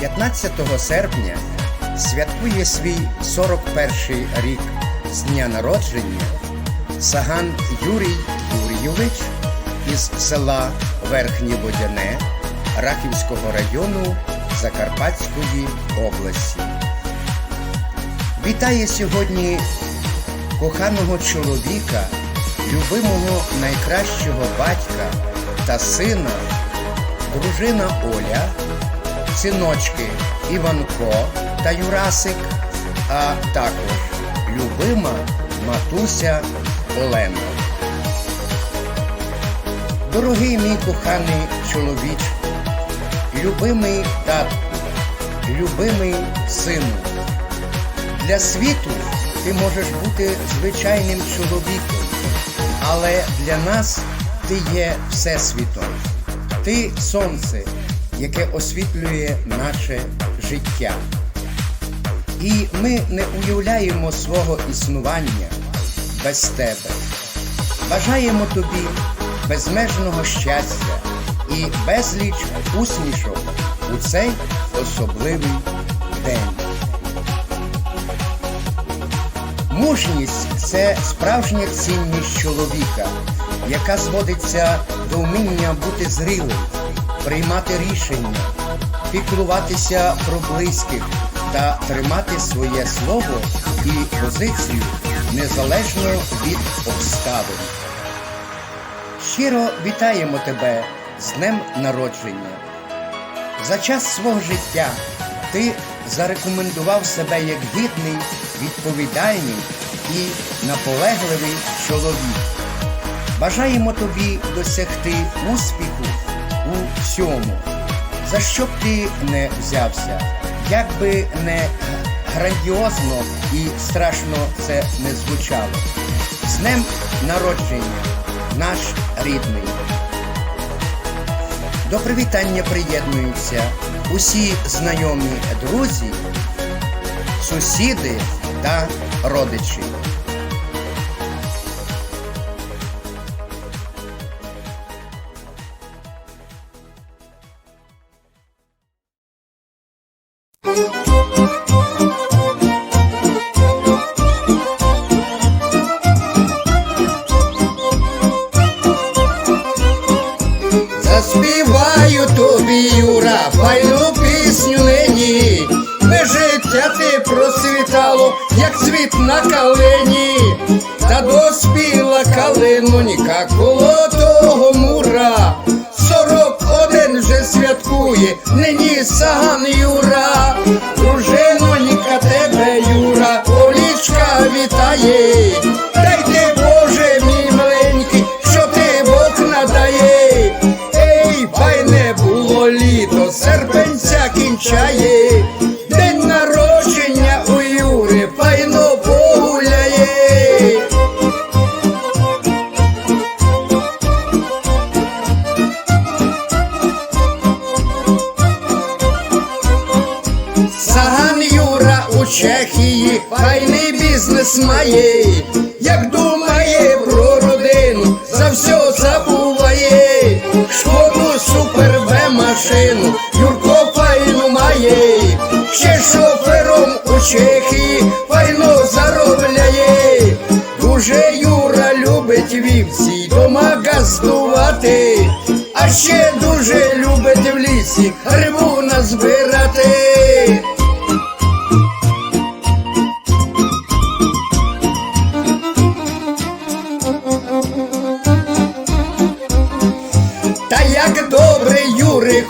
15 серпня святкує свій 41 рік з дня народження Саган Юрій Юрійович із села Верхнє Водяне Рахівського району Закарпатської області. Вітає сьогодні коханого чоловіка, любимого найкращого батька та сина, дружина Оля, синочки Іванко та Юрасик, а також любима матуся Олена. Дорогий мій коханий чоловіч, любимий татку, любимий сину. Для світу ти можеш бути звичайним чоловіком, але для нас ти є всесвітом. Ти сонце, яке освітлює наше життя. І ми не уявляємо свого існування без тебе. Бажаємо тобі безмежного щастя і безліч усмішок у цей особливий день. Мужність це справжня цінність чоловіка, яка зводиться до вміння бути зрілим, приймати рішення, піклуватися про близьких та тримати своє слово і позицію незалежно від обставин. Щиро вітаємо тебе з днем народження. За час свого життя ти зарекомендував себе як гідний, відповідальний і наполегливий чоловік. Бажаємо тобі досягти успіху всьому, за що б ти не взявся, як би не грандіозно і страшно це не звучало. З днем народження, наш рідний. До привітання приєднуються усі знайомі друзі, сусіди та родичі. На калині, та доспіла калинонька коло того мура. Сорок один вже святкує, нині саган Юра, дружинонька тебе, Юра, Олічка вітає, дай ти Боже, мій маленький, що ти Бог надає. Ей, файне було літо, серпенця Чехії файний бізнес має, як думає про родину, за все забуває, шкоду супер В машину, Юрко файну має, ще шофером у Чехії файно заробляє, дуже Юра любить вівці дома газдувати, а ще дуже любить в лісі грибу назбирати.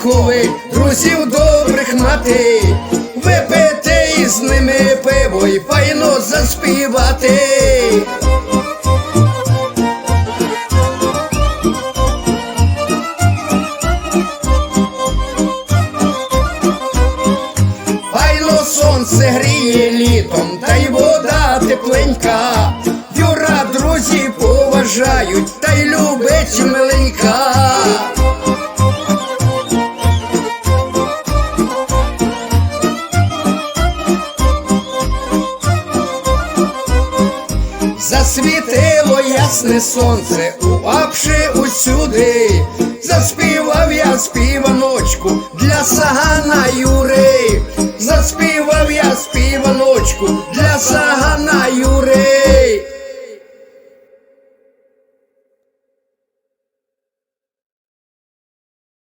Юрику, друзів добрих мати, випити із ними пиво і файно заспівати. світило ясне сонце, Уапши усюди, заспівав я співаночку для сагана Юри, заспівав я співаночку для сагана.